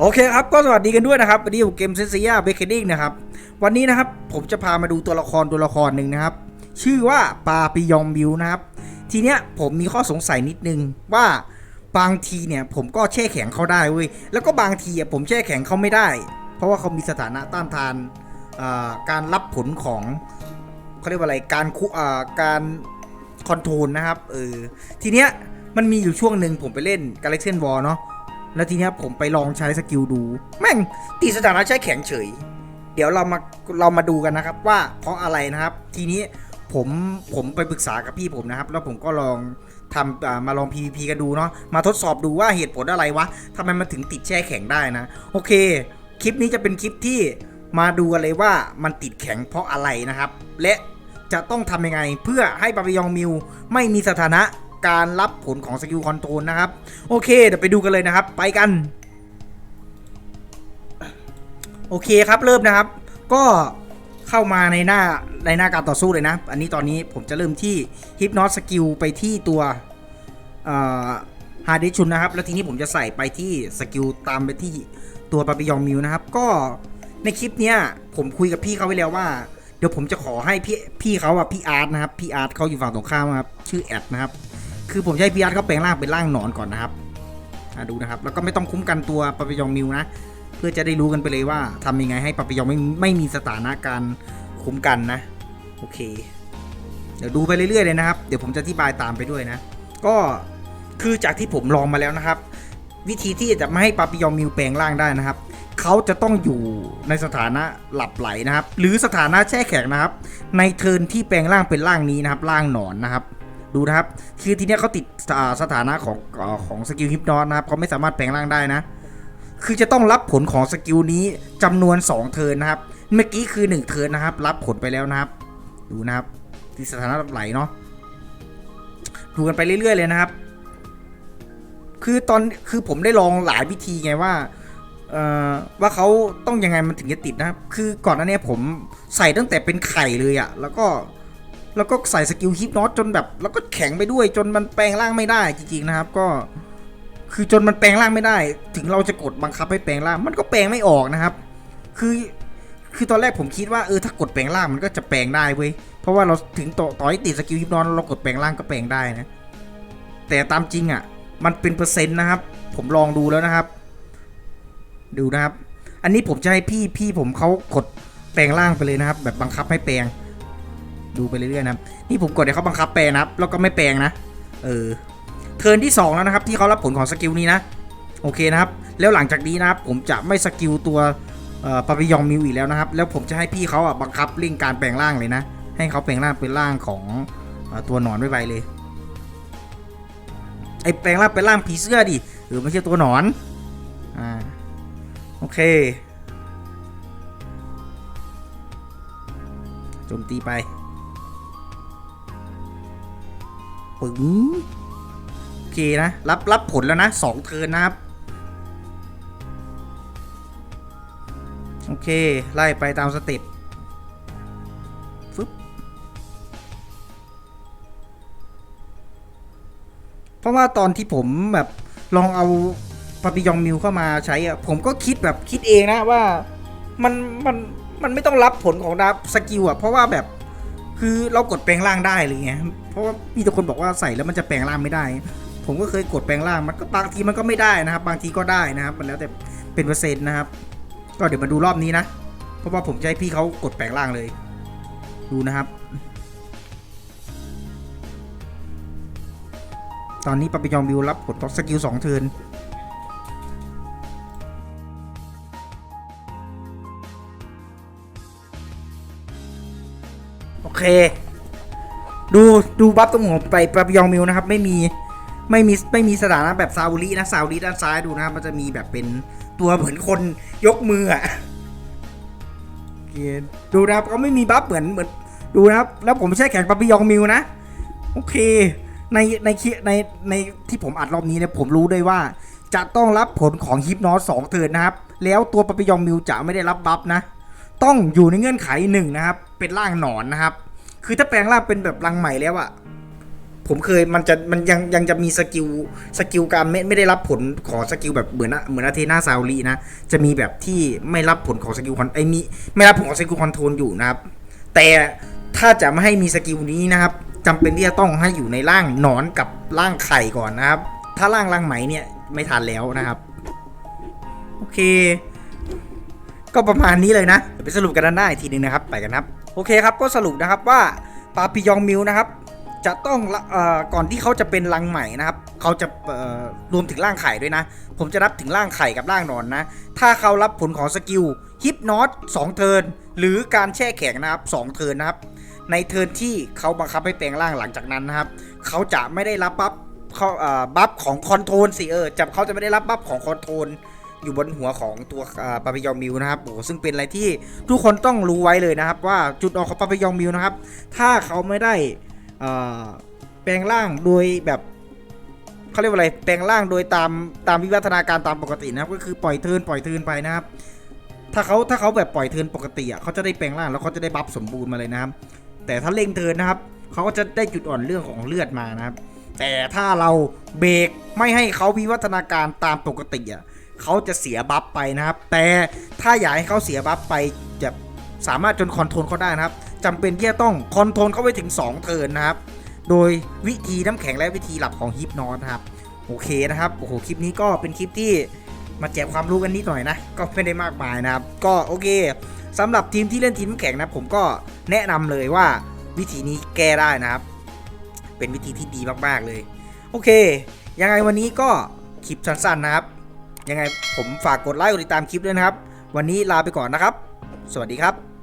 โอเคครับ ก็สวัสดีกันด้วยนะครับ วันนี้อยู่เกมเซนซียเบคเดดิ้งนะครับ วันนี้นะครับผมจะพามาดูตัวละครตัวละครหนึ่งนะครับ ชื่อว่าปาปิยองบิวนะครับ ทีเนี้ยผมมีข้อสงสัยนิดนึงว่าบางทีเนี่ยผมก็แช่แข็งเขาได้เว้ย แล้วก็บางทีผมแช่แข็งเขาไม่ได้ เพราะว่าเขามีสถานะต้านทานการรับผลของเขาเรียกว่าอะไรการคุอ่การคอนโทรลนะครับเออทีเนี้ยมันมีอยู่ช่วงหนึ่งผมไปเล่น Galaxy War เนาะ แล้วทีเนี้ยผมไปลองใช้สกิลดู แม่งตีสถานะใช้แข็งเฉย เดี๋ยวเรามาเรามาดูกันนะครับว่าเพราะอะไรนะครับ ทีนี้ผมผมไปปรึกษากับพี่ผมนะครับ แล้วผมก็ลองทำมาลอง PVP กันดูเนาะมาทดสอบดูว่าเหตุผลอะไรวะทำไมมันถึงติดแช่แข็งได้นะ โอเค คลิปนี้จะเป็นคลิปที่มาดูกันเลยว่ามันติดแข็งเพราะอะไรนะครับ และจะต้องทำยังไงเพื่อให้ปาปิยองมิวไม่มีสถานะ การรับผลของสกิลคอนโทรลนะครับ โอเค เดี๋ยวไปดูกันเลยนะครับ ไปกัน โอเคครับเริ่มนะครับ ก็เข้ามาในหน้าในหน้าการต่อสู้เลยนะ อันนี้ตอนนี้ผมจะเริ่มที่ฮิปนอตสกิลไปที่ตัวฮาร์ดชุนนะครับ แล้วทีนี้ผมจะใส่ไปที่สกิลตามไปที่ตัวปาปิยองมิวนะครับ ก็ในคลิปเนี้ยผมคุยกับพี่เขาไว้แล้วว่า เดี๋ยวผมจะขอให้พี่พี่เขาอะพี่อาร์ตนะครับ พี่อาร์ตเขาอยู่ฝั่งตรงข้ามครับ ชื่อแอดนะครับ คือผมให้พีอาร์ตเขาแปลงร่างเป็นร่างหนอนก่อนนะครับดูนะครับ แล้วก็ไม่ต้องคุ้มกันตัวปาปิยองมิวนะ เพื่อจะได้รู้กันไปเลยว่าทำยังไงให้ปาปิยองไม่ไม่มีสถานะการคุ้มกันนะ โอเค เดี๋ยวดูไปเรื่อยๆเลยนะครับ เดี๋ยวผมจะอธิบายตามไปด้วยนะ ก็คือจากที่ผมลองมาแล้วนะครับ วิธีที่จะไม่ให้ปาปิยองมิวแปลงร่างได้นะครับเขาจะต้องอยู่ในสถานะหลับไหลนะครับ หรือสถานะแช่แข็งนะครับ ในเทิร์นที่แปลงร่างเป็นร่างนี้นะครับ ร่างหนอนนะครับ ดูนะครับคือทีเนี้ยเขาติดสถานะของของสกิลฮิปนอสนะครับเขาไม่สามารถแปลงร่างได้นะ คือจะต้องรับผลของสกิลนี้จำนวน 2 เทินนะครับ เมื่อกี้คือ 1 เทินนะครับ รับผลไปแล้วนะครับ ดูนะครับที่สถานะหลับไหลเนาะดูกันไปเรื่อย ๆ เลยนะครับ คือตอนคือผมได้ลองหลายวิธีไงว่าเอ่อว่าเขาต้องยังไงมันถึงจะติดนะครับ คือก่อนหน้านี้ผมใส่ตั้งแต่เป็นไข่เลยอะแล้วก็ แล้วก็ใส่สกิลฮิปนอตจนแบบ แล้วก็แข็งไปด้วย จนมันแปลงร่างไม่ได้จริงๆนะครับ ก็ คือจนมันแปลงร่างไม่ได้ ถึงเราจะกดบังคับให้แปลงร่าง มันก็แปลงไม่ออกนะครับ คือคือตอนแรกผมคิดว่าเออถ้ากดแปลงร่างมันก็จะแปลงได้เว้ยเพราะว่าเราถึงต่อต่อให้ติดสกิลฮิปนอตเรากดแปลงร่างก็แปลงได้นะแต่ตามจริงอะ มันเป็นเปอร์เซ็นต์นะครับ ผมลองดูแล้วนะครับ ดูนะครับ อันนี้ผมจะให้พี่พี่ผมเขากดแปลงร่างไปเลยนะครับ แบบบังคับให้แปลง ดูไปเรื่อยๆนะครับ นี่ผมกดให้เขาบังคับแปลนะครับ แล้วก็ไม่แปลงนะ เออ เทิร์นที่ 2 แล้วนะครับ ที่เขารับผลของสกิลนี้นะ โอเคนะครับ แล้วหลังจากนี้นะครับ ผมจะไม่สกิลตัวปาปิยองมิวอีกแล้วนะครับ แล้วผมจะให้พี่เขาอะบังคับเร่งการแปลงร่างเลยนะ ให้เขาแปลงร่างเป็นร่างของอตัวหนอนไวๆเลย ไอแปลงร่างเป็นร่างผีเสื้อดิหรือไม่ใช่ตัวหนอน อ่า โอเคโจมตีไป ปึ๋งโอเคนะ รับรับผลแล้วนะสองเทินนะครับ โอเค ไล่ไปตามสเต็ปฟึบเพราะว่าตอนที่ผมแบบลองเอาปาปิยองมิวเข้ามาใช้อะผมก็คิดแบบคิดเองนะว่ามันมันมันไม่ต้องรับผลของดับสกิลอะเพราะว่าแบบคือเรากดแปลงร่างได้เลยไง ราะว่ามีแต่คนบอกว่าใส่แล้วมันจะแปลงร่างไม่ได้ ผมก็เคยกดแปลงร่างมันก็บางทีมันก็ไม่ได้นะครับ บางทีก็ได้นะครับ มันแล้วแต่เป็นเปอร์เซ็นต์นะครับ ก็เดี๋ยวมาดูรอบนี้นะ เพราะว่าผมจะให้พี่เขากดแปลงร่างเลย ดูนะครับ ตอนนี้ปาปิยองบิวรับผลต่อสกิลสองเทิร์นโอเค ดูดูบัฟตรงหัวไปปาปิยองมิวนะครับ ไม่มีไม่มีไม่มีสถานะแบบซาวุรินะซาวุริด้านซ้ายดูนะครับมันจะมีแบบเป็นตัวเหมือนคนยกมืออะดูนะครับเขาไม่มีบัฟเหมือนเหมือนดูนะครับ แล้วผมไม่ใช่แข่งปาปิยองมิวนะ โอเค ในในคลิปในในที่ผมอัดรอบนี้เนี่ยผมรู้ด้วยว่า จะต้องรับผลของฮิปนอสสองเทิร์นนะครับ แล้วตัวปาปิยองมิวจะไม่ได้รับบัฟนะ ต้องอยู่ในเงื่อนไขหนึ่งนะครับ เป็นร่างหนอนนะครับ คือถ้าแปลงร่างเป็นแบบรังใหม่แล้วอะผมเคยมันจะมันยังยังจะมีสกิลสกิลการไม่ไม่ได้รับผลของสกิลแบบเหมือนเหมือนอาเทนาซาวรีนะ จะมีแบบที่ไม่รับผลของสกิลคอนไอมีไม่รับผลของสกิลคอนโทรลอยู่นะครับ แต่ถ้าจะไม่ให้มีสกิลนี้นะครับจำเป็นที่จะต้องให้อยู่ในร่างนอนกับร่างไข่ก่อนนะครับ ถ้าร่างร่างไหมเนี่ยไม่ทันแล้วนะครับ โอเค ก็ประมาณนี้เลยนะเดี๋ยวไปสรุปกันด้านหน้าอีกทีหนึงนะครับ ไปกันครับ โอเคครับก็สรุปนะครับว่าปาปิยองมิวนะครับจะต้องเอ่อก่อนที่เขาจะเป็นรังใหม่นะครับ เขาจะเอ่อรวมถึงร่างไข่ด้วยนะ ผมจะนับถึงร่างไข่กับร่างนอนนะ ถ้าเขารับผลของสกิลฮิปนอตสองเทิร์นหรือการแช่แข็งนะครับสองเทิร์นนะครับ ในเทิร์นที่เขาบังคับให้แปลงร่างหลังจากนั้นนะครับ เขาจะไม่ได้รับบัฟเขาเอ่อบัฟของคอนโทรลสิเออจะเขาจะไม่ได้รับบัฟของคอนโทรล อยู่บนหัวของตัวปาปิยองมิวนะครับโอ้โหซึ่งเป็นอะไรที่ทุกคนต้องรู้ไว้เลยนะครับ ว่าจุดออกของปาปิยองมิวนะครับ ถ้าเขาไม่ได้แปลงร่างโดยแบบเขาเรียกว่าอะไรแปลงร่างโดยตามตามวิวัฒนาการตามปกตินะครับ ก็คือปล่อยเทินปล่อยเทินไปนะครับ ถ้าเขาถ้าเขาแบบปล่อยเทินปกติอะเขาจะได้แปลงร่างแล้วเขาจะได้บัฟสมบูรณ์มาเลยนะครับ แต่ถ้าเล่งเทินนะครับเขาก็จะได้จุดอ่อนเรื่องของเลือดมานะครับ แต่ถ้าเราเบรกไม่ให้เขาวิวัฒนาการตามปกติอะ เขาจะเสียบัฟไปนะครับ แต่ถ้าอยากให้เขาเสียบัฟไปจะสามารถจนคอนโทรลเขาได้นะครับจำเป็นที่จะต้องคอนโทรลเขาไวถึง 2 เทินนะครับ โดยวิธีน้ำแข็งและวิธีหลับของฮิปนอสนะครับ โอเคนะครับ โอ้โห คลิปนี้ก็เป็นคลิปที่มาแจกความรู้กันนิดหน่อยนะ ก็ไม่ได้มากมายนะครับ ก็โอเคสำหรับทีมที่เล่นทีมแข็งนะผมก็แนะนำเลยว่าวิธีนี้แก้ได้นะครับ เป็นวิธีที่ดีมากๆเลย โอเค ยังไงวันนี้ก็คลิปสั้นๆนะครับ ยังไงผมฝากกดไลค์กดติดตามคลิปด้วยนะครับ วันนี้ลาไปก่อนนะครับ สวัสดีครับ